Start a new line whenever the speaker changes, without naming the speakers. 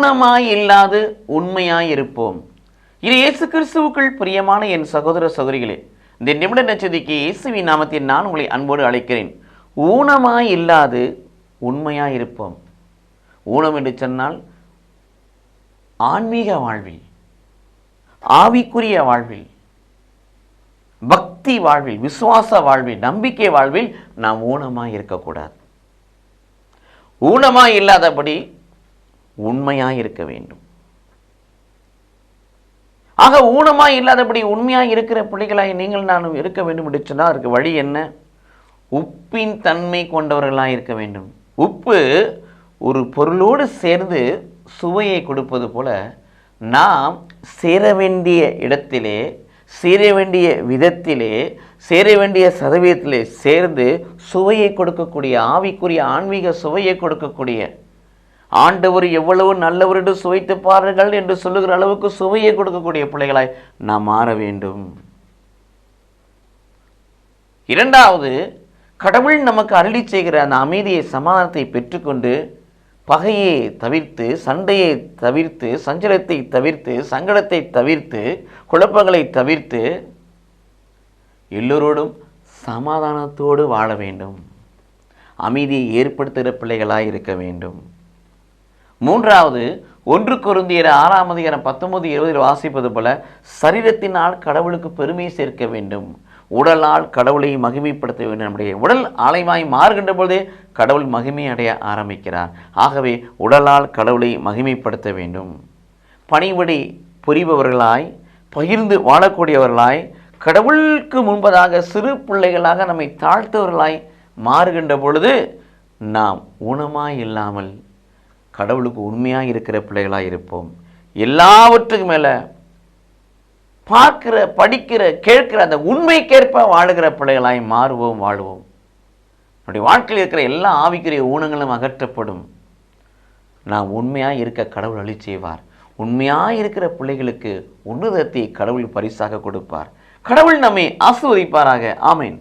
ஊனமாய் இல்லாது உண்மையாய் இருப்போம் இது இயேசு கிறிஸ்துவுக்குள் பிரியமான என் சகோதர சகோதரிகளே இந்த நிமிட நச்சதிக்கு இயேசுவின் நாமத்தில் நான் உங்களை அன்போடு அழைக்கிறேன். ஊனமாய் இல்லாது உண்மையாய் இருப்போம் ஊனம் என்று சொன்னால் ஆன்மீக வாழ்வில் ஆவிக்குரிய வாழ்வில் பக்தி வாழ்வில் விசுவாச வாழ்வில் நம்பிக்கை வாழ்வில் நாம் ஊனமாக இருக்கக்கூடாது ஊனமாக இல்லாதபடி உண்மையாக இருக்க வேண்டும். ஆக ஊனமாக இல்லாதபடி உண்மையாக இருக்கிற பிள்ளைகளாக நீங்கள் நானும் இருக்க வேண்டும் என்று சொன்னால் வழி என்ன? உப்பின் தன்மை கொண்டவர்களாக இருக்க வேண்டும். உப்பு ஒரு பொருளோடு சேர்ந்து சுவையை கொடுப்பது போல நாம் சேர வேண்டிய இடத்திலே சேர வேண்டிய விதத்திலே சேர வேண்டிய சதவீதத்திலே சேர்ந்து சுவையை கொடுக்கக்கூடிய ஆவிக்குரிய ஆன்மீக சுவையை கொடுக்கக்கூடிய ஆண்டவர் எவ்வளவு நல்லவர் என்று சுவைத்து பாருங்கள் என்று சொல்லுகிற அளவுக்கு சுவையை கொடுக்கக்கூடிய பிள்ளைகளாய் நாம் மாற வேண்டும். இரண்டாவது கடவுள் நமக்கு அருளி செய்கிற அந்த அமைதியை சமாதானத்தை பெற்றுக்கொண்டு பகையை தவிர்த்து சண்டையை தவிர்த்து சஞ்சலத்தை தவிர்த்து சங்கடத்தை தவிர்த்து குழப்பங்களை தவிர்த்து எல்லோரோடும் சமாதானத்தோடு வாழ வேண்டும். அமைதியை ஏற்படுத்துகிற பிள்ளைகளாக இருக்க வேண்டும். மூன்றாவது ஒன்று குருந்தியர் ஆறாம் அதிகாரம் பத்தொன்பது இருபதில் வாசிப்பது போல சரீரத்தினால் கடவுளுக்கு பெருமை சேர்க்க வேண்டும். உடலால் கடவுளை மகிமைப்படுத்த வேண்டும். நம்முடைய உடல் ஆலயமாய் மாறுகின்ற பொழுதே கடவுள் மகிமை அடைய ஆரம்பிக்கிறார். ஆகவே உடலால் கடவுளை மகிமைப்படுத்த வேண்டும். பணிபடி புரிபவர்களாய் பகிர்ந்து வாழக்கூடியவர்களாய் கடவுளுக்கு முன்பதாக சிறு பிள்ளைகளாக நம்மை தாழ்த்தவர்களாய் மாறுகின்ற பொழுது நாம் ஊனமாய் இல்லாமல் கடவுளுக்கு உண்மையாக இருக்கிற பிள்ளைகளாக இருப்போம். எல்லாவற்றுக்கும் மேலே பார்க்கிற படிக்கிற கேட்கிற அந்த உண்மைக்கேற்ப வாழுகிற பிள்ளைகளாய் மாறுவோம் வாழுவோம். நம்முடைய வாழ்க்கையில் இருக்கிற எல்லா ஆவிக்குரிய ஊனங்களும் அகற்றப்படும். நாம் உண்மையாக இருக்க கடவுள் அழி செய்வார். உண்மையாக இருக்கிற பிள்ளைகளுக்கு உன்னதத்தை கடவுள் பரிசாக கொடுப்பார். கடவுள் நம்மை ஆசிர்வதிப்பாராக. ஆமேன்.